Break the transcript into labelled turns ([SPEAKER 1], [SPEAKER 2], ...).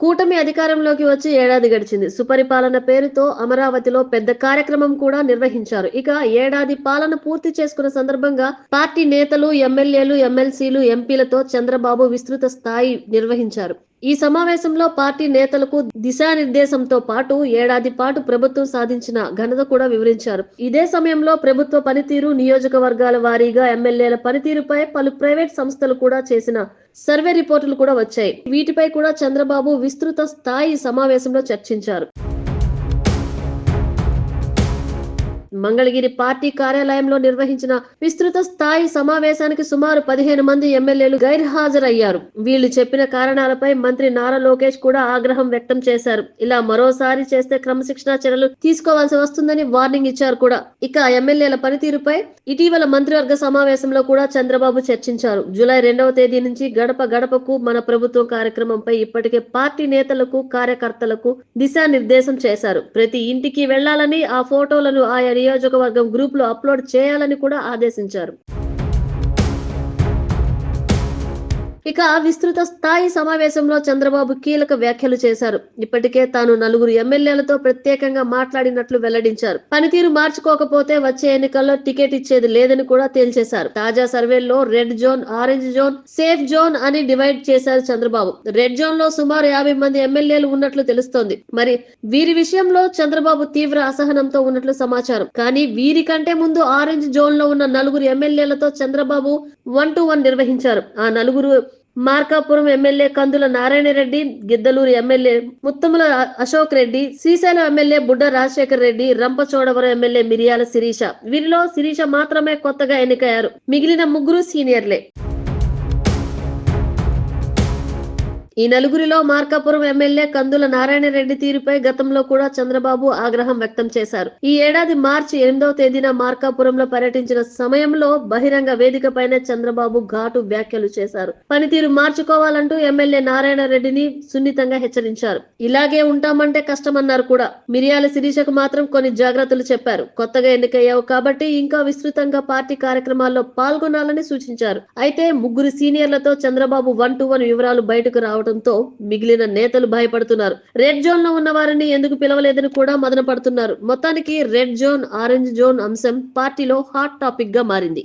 [SPEAKER 1] కూటమి అధికారంలోకి వచ్చి ఏడాది గడిచింది. సుపరిపాలన పేరుతో అమరావతిలో పెద్ద కార్యక్రమం కూడా నిర్వహించారు. ఇక ఏడాది పాలన పూర్తి చేసుకున్న సందర్భంగా పార్టీ నేతలు ఎమ్మెల్యేలు ఎమ్మెల్సీలు ఎంపీలతో చంద్రబాబు విస్తృత స్థాయి నిర్వహించారు. ఈ సమావేశంలో పార్టీ నేతలకు దిశానిర్దేశంతో పాటు ఏడాది పాటు ప్రభుత్వం సాధించిన ఘనత కూడా వివరించారు. ఇదే సమయంలో ప్రభుత్వ పనితీరు నియోజకవర్గాల వారీగా ఎమ్మెల్యేల పనితీరుపై పలు ప్రైవేట్ సంస్థలు కూడా చేసిన సర్వే రిపోర్టులు కూడా వచ్చాయి. వీటిపై కూడా చంద్రబాబు విస్తృత స్థాయి సమావేశంలో చర్చించారు. మంగళగిరి పార్టీ కార్యాలయంలో నిర్వహించిన విస్తృత స్థాయి సమావేశానికి సుమారు పదిహేను మంది ఎమ్మెల్యేలు గైర్హాజరయ్యారు. వీళ్ళు చెప్పిన కారణాలపై మంత్రి నారా లోకేష్ కూడా ఆగ్రహం వ్యక్తం చేశారు. ఇలా మరోసారి చేస్తే క్రమశిక్షణా చర్యలు తీసుకోవాల్సి వస్తుందని వార్నింగ్ ఇచ్చారు కూడా. ఇక ఎమ్మెల్యేల పనితీరుపై ఇటీవల మంత్రివర్గ సమావేశంలో కూడా చంద్రబాబు చర్చించారు. జూలై రెండవ తేదీ నుంచి గడప గడపకు మన ప్రభుత్వం కార్యక్రమంపై ఇప్పటికే పార్టీ నేతలకు కార్యకర్తలకు దిశానిర్దేశం చేశారు. ప్రతి ఇంటికి వెళ్ళాలని ఆ ఫోటోలను ఆయా నియోజకవర్గం గ్రూప్లో అప్లోడ్ చేయాలని కూడా ఆదేశించారు. ఇక విస్తృత స్థాయి సమావేశంలో చంద్రబాబు కీలక వ్యాఖ్యలు చేశారు. ఇప్పటికే తాను నలుగురు ఎమ్మెల్యేలతో ప్రత్యేకంగా మాట్లాడినట్లు వెల్లడించారు. పనితీరు మార్చుకోకపోతే వచ్చే ఎన్నికల్లో టికెట్ ఇచ్చేది లేదని కూడా తేల్చేశారు. తాజా సర్వేల్లో red zone orange zone safe zone అని డివైడ్ చేశారు చంద్రబాబు. రెడ్ జోన్లో సుమారు యాభై మంది ఎమ్మెల్యేలు ఉన్నట్లు తెలుస్తోంది. మరి వీరి విషయంలో చంద్రబాబు తీవ్ర అసహనంతో ఉన్నట్లు సమాచారం. కానీ వీరికంటే ముందు ఆరెంజ్ జోన్లో ఉన్న నలుగురు ఎమ్మెల్యేలతో చంద్రబాబు వన్ టు వన్ నిర్వహించారు. ఆ నలుగురు Markapuram MLA Kandula Narayana Reddy Giddalur MLA Muthamula Ashok Reddy Srisailam MLA Budda Rajasekhar Reddy Rampachodavaram MLA మిరియాల శిరీష. వీరిలో శిరీష మాత్రమే కొత్తగా ఎన్నికయ్యారు. మిగిలిన ముగ్గురు సీనియర్లే. ఈ నలుగురిలో మార్కాపురం ఎమ్మెల్యే కందుల నారాయణ రెడ్డి తీరుపై గతంలో కూడా చంద్రబాబు ఆగ్రహం వ్యక్తం చేశారు. ఈ ఏడాది మార్చి ఎనిమిదవ తేదీన మార్కాపురంలో పర్యటించిన సమయంలో బహిరంగ వేదికపైనే చంద్రబాబు ఘాటు వ్యాఖ్యలు చేశారు. పనితీరు మార్చుకోవాలంటూ ఎమ్మెల్యే నారాయణ రెడ్డిని సున్నితంగా హెచ్చరించారు. ఇలాగే ఉంటామంటే కష్టమన్నారు కూడా. మిరియాల శిరీషకు మాత్రం కొన్ని జాగ్రత్తలు చెప్పారు. కొత్తగా ఎన్నికయ్యావు కాబట్టి ఇంకా విస్తృతంగా పార్టీ కార్యక్రమాల్లో పాల్గొనాలని సూచించారు. అయితే ముగ్గురు సీనియర్లతో చంద్రబాబు వన్ టు వన్ వివరాలు బయటకు రావడంతో మిగిలిన నేతలు భయపడుతున్నారు. రెడ్ జోన్లో ఉన్న వారిని ఎందుకు పిలవలేదని కూడా మదన పడుతున్నారు మొత్తానికి రెడ్ జోన్ ఆరెంజ్ జోన్ అంశం పార్టీలో హాట్ టాపిక్గా మారింది.